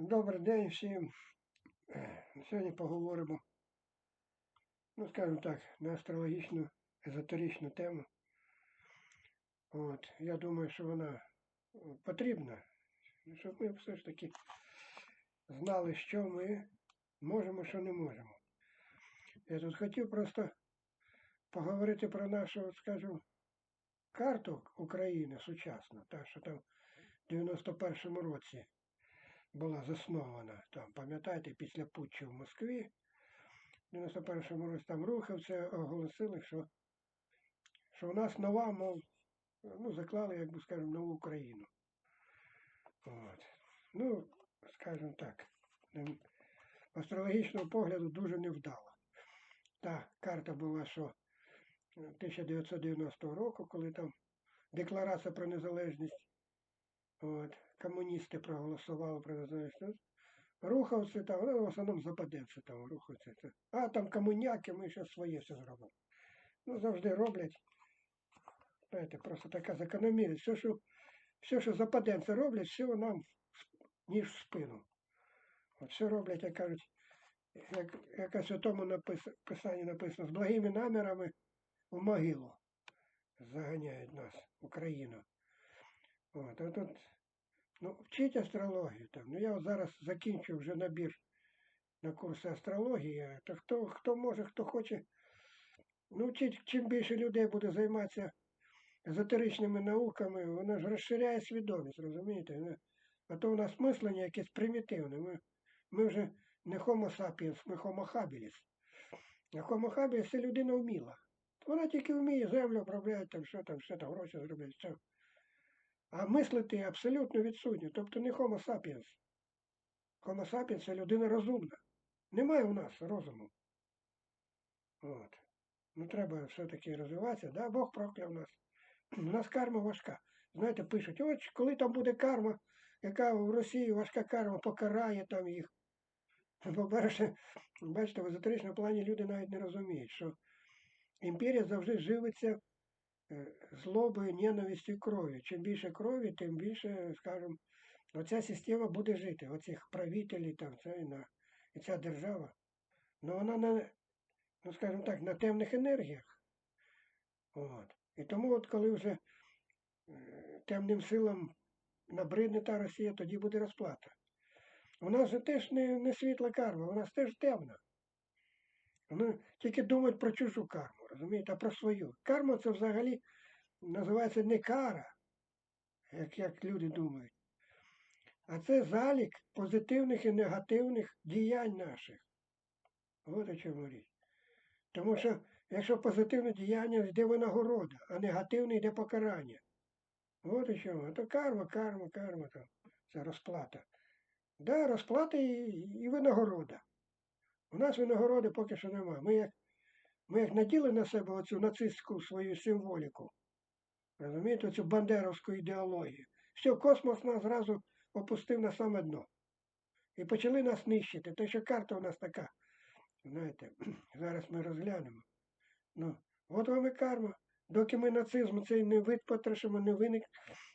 Добрий день всім. Е, Сьогодні поговоримо, ну, скажімо так, на астрологічну, езотеричну тему. От, я думаю, що вона е, потрібна, щоб ми все ж таки знали, що ми можемо, що не можемо. Я тут хотів просто поговорити про нашу, от, скажімо, карту України сучасну, та, що там в 91-му році була заснована там, пам'ятаєте, після путчу в Москві. В 91-му році там рухавці оголосили, що, що у нас нова, мов, ну, заклали, як би скажемо, нову Україну. От. Ну, скажімо так, астрологічного погляду дуже невдало. Та карта була, що е, 1990 року, коли там декларація про незалежність От, комуністи проголосували про незалежність. Рухавці там, ну, в основному западенці там рухаються. А там комуняки, ми ще своє все зробимо. Ну, завжди роблять. Знаєте, просто така закономірність. Все, що, все, що западенці роблять, все нам ніж в спину. От все роблять, як кажуть, як, як у святому напис, писанні написано, з благими намірами в могилу заганяють нас, Україну. От, а тут, ну, вчіть астрологію там. Ну я от зараз закінчу вже набір на курси астрології. То хто, хто може, хто хоче. Ну, вчіть, чим більше людей буде займатися езотеричними науками, воно ж розширяє свідомість, розумієте? Ну, А то у нас мислення якесь примітивне. Ми, ми вже не homo sapiens, ми homo habilis. А homo habilis – це людина вміла. Вона тільки вміє землю обробляти, там що там, що там, гроші зробляти, все. А мислити абсолютно відсутньо. Тобто не Homo sapiens. Homo sapiens це людина розумна. Немає у нас розуму. От. Ну треба все-таки розвиватися. Да? Бог прокляв нас. У нас карма важка. Знаєте, пишуть, от коли там буде карма, яка в Росії важка карма покарає там їх. По-перше, бачите, в езотеричному плані люди навіть не розуміють, що імперія завжди живиться е, злобою, ненавистю і кров'ю. Чим більше крові, тим більше, скажімо, оця система буде жити, оцих правителів там, це, на, і ця держава. Ну вона на, ну скажімо так, на темних енергіях. От. І тому, от коли вже е, темним силам набридне та Росія, тоді буде розплата. У нас же теж не, не світла карма, у нас теж темна. Вони тільки думають про чужу карму, розумієте, а про свою. Карма це взагалі називається не кара, як, як люди думають, а це залік позитивних і негативних діянь наших. От о чому річ. Тому що якщо позитивне діяння йде винагорода, а негативне йде покарання. От о чому. А то карма, карма, карма там. Це розплата. Да, розплата і, і винагорода. У нас винагороди поки що нема. Ми як, ми як наділи на себе оцю нацистську свою символіку, розумієте, оцю бандеровську ідеологію. Все, космос нас зразу опустив на саме дно. І почали нас нищити. Те, що карта у нас така. Знаєте, зараз ми розглянемо. Ну, от вам і карма. Доки ми нацизм цей не випотрошимо, не, виник,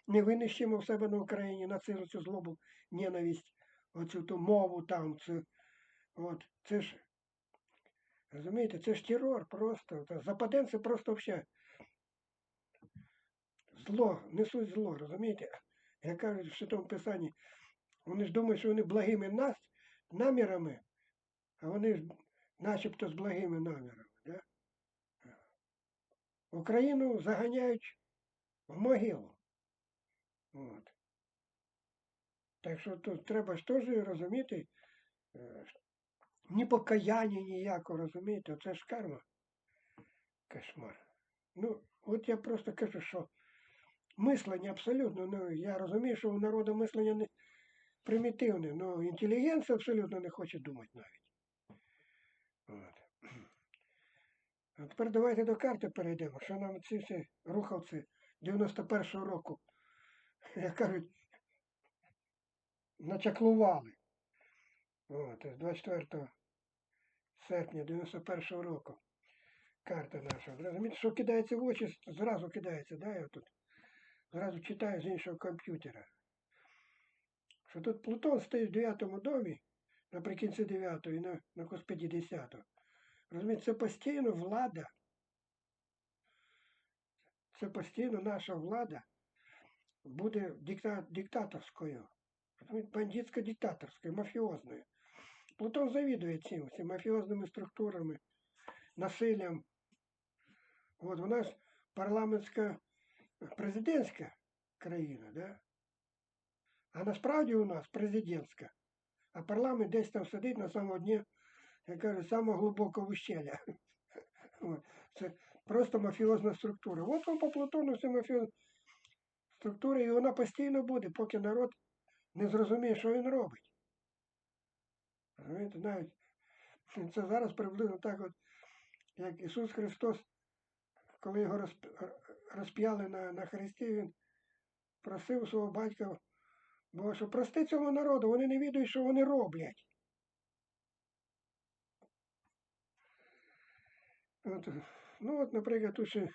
не винищимо в себе на Україні нацизм, цю злобу, ненависть, оцю ту мову там, цю, От, це ж, розумієте, це ж терор просто. Западенці просто взагалі зло, несуть зло, розумієте? Як кажуть в Святому Писанні, вони ж думають, що вони благими нас, намірами, а вони ж начебто з благими намірами. Да? Україну заганяють в могилу. От. Так що тут треба ж теж розуміти, ні покаяння ніякого, розумієте, це ж карма. Кошмар. Ну, от я просто кажу, що мислення абсолютно, ну я розумію, що у народу мислення не примітивне, але інтелігенція абсолютно не хоче думати навіть. От. А тепер давайте до карти перейдемо, що нам ці всі рухавці 91-го року, як кажуть, начаклували. От, з 24 серпня 91 року. Карта наша. Розумієте, що кидається в очі, зразу кидається, да, я тут. Зразу читаю з іншого комп'ютера. що тут Плутон стоїть в дев'ятому домі, наприкінці дев'ятого і на, на Господі десятого. Розумієте, це постійно влада. Це постійно наша влада буде дикта, диктаторською. Бандитсько-диктаторською, мафіозною. Завідує цим, цим мафіозними структурами, насиллям. От у нас парламентська президентська країна, да? а насправді у нас президентська. А парламент десь там сидить на самому дні, я кажу, самого глибокого ущелля. Це просто мафіозна структура. От вам по Плутону це мафіозна структура, і вона постійно буде, поки народ не зрозуміє, що він робить. Розумієте, навіть це зараз приблизно так, от, як Ісус Христос, коли його розп'яли на, на хресті, він просив свого батька, Бо що прости цьому народу, вони не відають, що вони роблять. От, ну от, наприклад, тут ще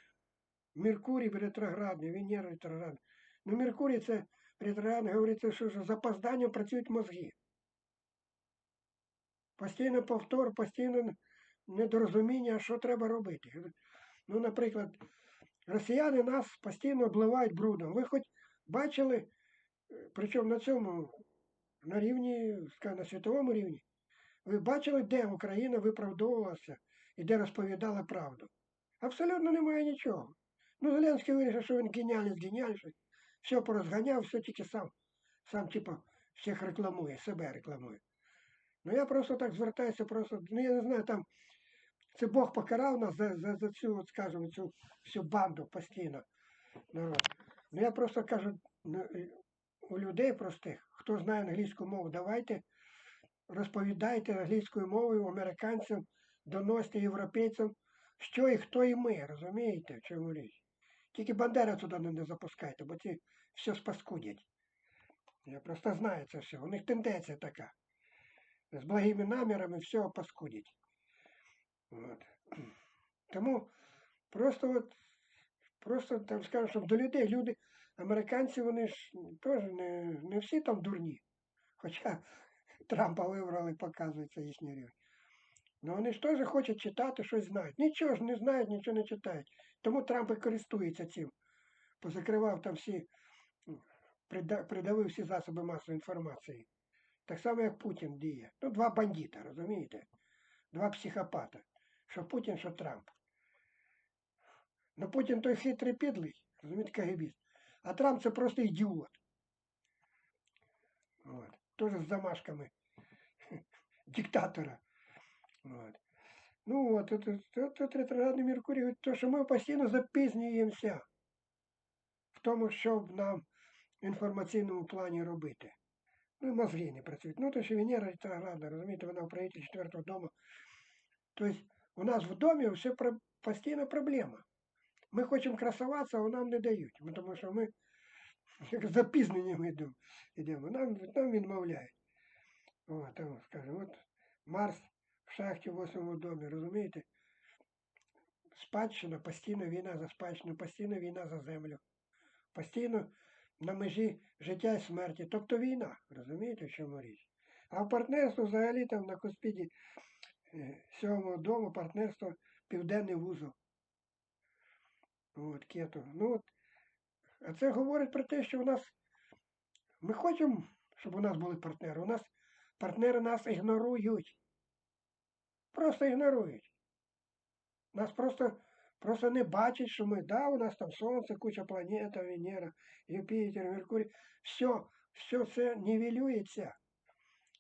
Меркурій ретроградний, Венера ретроградний. Ну, Меркурій це ретроградний, говориться, що з запозданням працюють мозги. Постійно повтор, постійно недорозуміння, що треба робити. Ну, наприклад, росіяни нас постійно обливають брудом. Ви хоч бачили, причому на цьому, на рівні, на світовому рівні, ви бачили, де Україна виправдовувалася і де розповідала правду? Абсолютно немає нічого. Ну, Зеленський вирішив, що він геніальний, геніальний, все порозганяв, все тільки сам, сам, типу, всіх рекламує, себе рекламує. Ну я просто так звертаюся, просто, ну я не знаю, там це Бог покарав нас за, за, за цю, от, скажімо, цю всю банду постійно. Народ. Ну я просто кажу, ну, у людей простих, хто знає англійську мову, давайте розповідайте англійською мовою американцям, доносьте європейцям, що і хто і ми, розумієте, в чому річ. Тільки Бандера туди не, запускайте, бо ці все спаскудять. Я просто знаю це все. У них тенденція така. З благими намірами все паскудять. От. Тому просто от, просто там скажу, щоб до людей, люди, американці, вони ж теж не, не всі там дурні. Хоча Трампа вибрали, показується їхній рівень. Ну вони ж теж хочуть читати, щось знають. Нічого ж не знають, нічого не читають. Тому Трамп і користується цим. Позакривав там всі, придавив всі засоби масової інформації. Так само, як Путін діє. Ну, два бандита, розумієте? Два психопата. Що Путін, що Трамп. Ну Путін той хитрий підлий, розумієте, кагебіст. А Трамп це просто ідіот. От. Тоже з замашками диктатора. От. Ну от, от, от, от, ретроградний Меркурій, то, що ми постійно запізнюємося в тому, що нам в інформаційному плані робити. Ну, і мозги не працюють. Ну, то що Венера ретроградна, розумієте, вона в правителі четвертого дому. Тобто у нас в домі все постійно проблема. Ми хочемо красуватися, а нам не дають. Тому що ми як з запізненням йдемо. Нам, нам відмовляють. О, там, скажімо, от Марс в шахті в восьмому домі, розумієте? Спадщина, постійно війна за спадщину, постійно війна за землю. Постійно на межі життя і смерті. Тобто війна, розумієте, в чому річ? А в партнерство взагалі там на Коспіді е, сьомого дому партнерство Південний вузол. От, кету. Ну от, а це говорить про те, що у нас ми хочемо, щоб у нас були партнери. У нас партнери нас ігнорують. Просто ігнорують. Нас просто, просто не бачать, що ми, да, у нас там Сонце, куча планет, Венера, Юпітер, Меркурій. Все, все це нівелюється.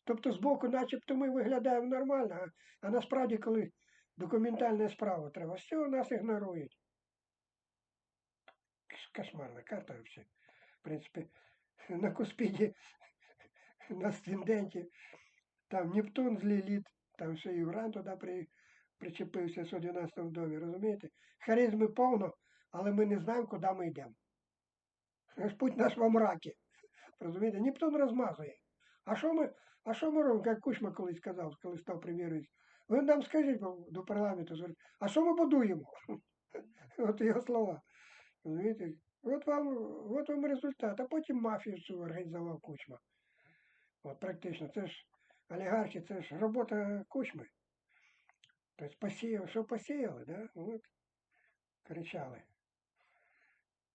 Тобто збоку начебто ми виглядаємо нормально, а, а насправді, коли документальна справа треба, все нас ігнорують. Кошмарна карта вообще. В принципі, на Куспіді, на асценденті, там Нептун з там ще і Уран туди при, причепився в 111 домі, розумієте? Харизми повно, але ми не знаємо, куди ми йдемо. Путь наш во мракі. Розумієте? Нептун розмазує. А що ми, а що ми робимо, як Кучма колись сказав, коли став прем'єром? Ви нам скажіть до парламенту, а що ми будуємо? От його слова. Розумієте? От вам, от вам результат. А потім мафію цю організував Кучма. От практично, це ж олігархи, це ж робота кучми. Тобто посіяв, що посіяли, да? От, кричали.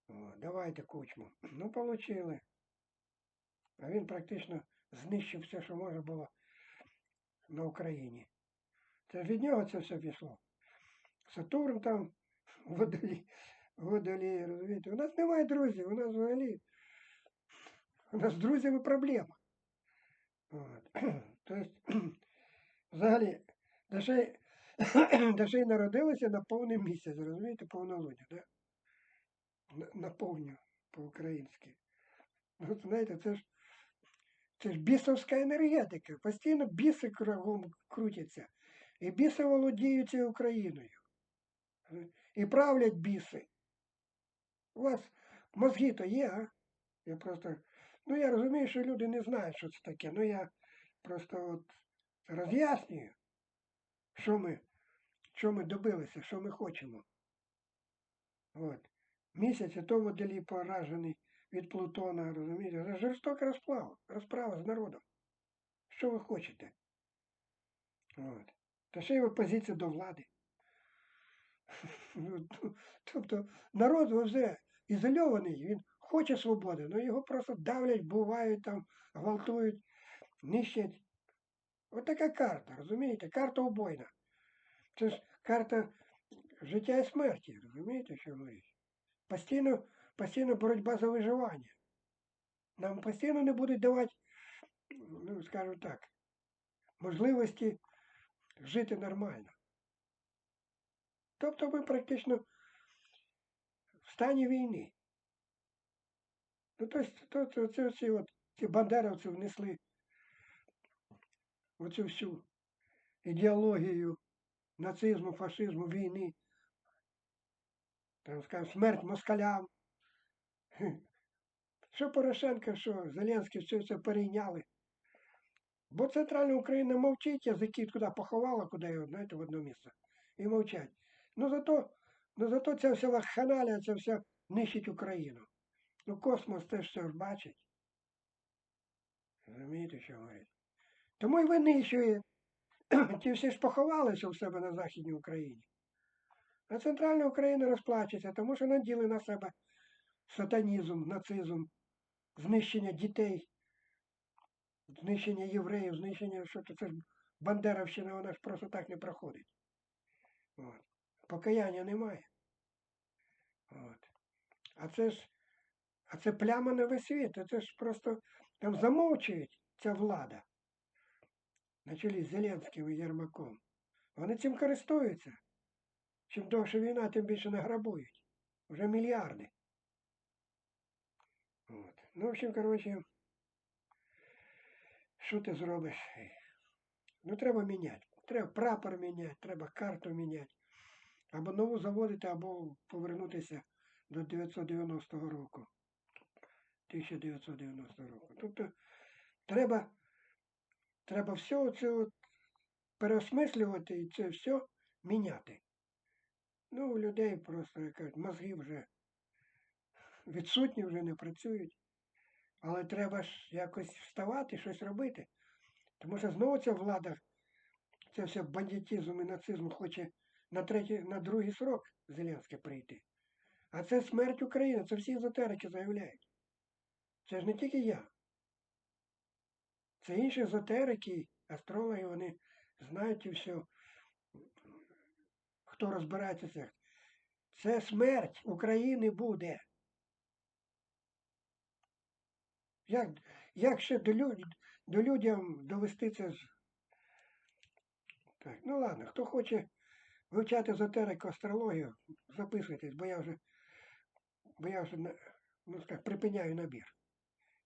О, давайте кучму. Ну, получили. А він практично знищив все, що можна було на Україні. Це від нього це все пішло. Сатурн там, водолій, водолій, розумієте. У нас немає друзів, у нас взагалі. У нас з друзями проблема. От. Тобто, взагалі, даже, даже й народилися на повний місяць, розумієте, повнолуння, да? На, по-українськи. От знаєте, це ж це ж бісовська енергетика. Постійно біси кругом крутяться. І біси володіють цією Україною. І правлять біси. У вас мозги то є, а? Я просто. Ну я розумію, що люди не знають, що це таке. Ну я просто от роз'яснюю, що ми, що ми добилися, що ми хочемо. От. Місяць і то водолій поражений від Плутона, розумієте? Це жорстока розправа, розправа з народом. Що ви хочете? От. Та ще й опозиція до влади. Ну, Тобто народ вже ізольований, він хоче свободи, але його просто давлять, бувають там, гвалтують, нищать. От така карта, розумієте? Карта убойна. Це ж карта життя і смерті, розумієте, що говорить? Постійно, постійно боротьба за виживання. Нам постійно не будуть давати, ну, скажу так, можливості жити нормально. Тобто ми практично в стані війни. Ну, тобто, ці от ці бандеровці внесли оцю всю ідеологію нацизму, фашизму, війни. Там скажемо, смерть москалям. Що Порошенко, що Зеленський все це перейняли. Бо Центральна Україна мовчить, язики туди поховала, куди його, знаєте, в одне місце. І мовчать. Ну зато, ну зато ця вся вакханалія, ця вся нищить Україну. Ну космос теж все ж бачить. Розумієте, що говорить? Тому і винищує. Ті всі ж поховалися у себе на Західній Україні. А Центральна Україна розплачеться, тому що наділи на себе сатанізм, нацизм, знищення дітей, знищення євреїв, знищення, що це ж Бандеровщина, вона ж просто так не проходить. От. Покаяння немає. От. А це ж, а це пляма на весь світ, це ж просто там замовчують ця влада. На чолі з Зеленським і Єрмаком. Вони цим користуються. Чим довше війна, тим більше награбують. Вже мільярди. От. Ну, в общем, коротше, що ти зробиш? Ну, треба міняти. Треба прапор міняти, треба карту міняти. Або нову заводити, або повернутися до 990 року. 1990 року. Тобто треба треба все це от переосмислювати і це все міняти. Ну, у людей просто як кажуть, мозги вже відсутні, вже не працюють. Але треба ж якось вставати, щось робити. Тому що знову ця влада, це все бандитизм і нацизм хоче на третій, на другий срок Зеленське прийти. А це смерть України, це всі езотерики заявляють. Це ж не тільки я. Це інші езотерики, астрологи, вони знають і все, хто розбирається цих. Це смерть України буде. Як як ще до люд, до людям довести це? Так, ну ладно, хто хоче вивчати езотерику, астрологію, записуйтесь, бо я вже, бо я вже ну, так, припиняю набір.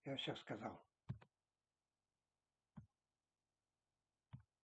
Я все сказав.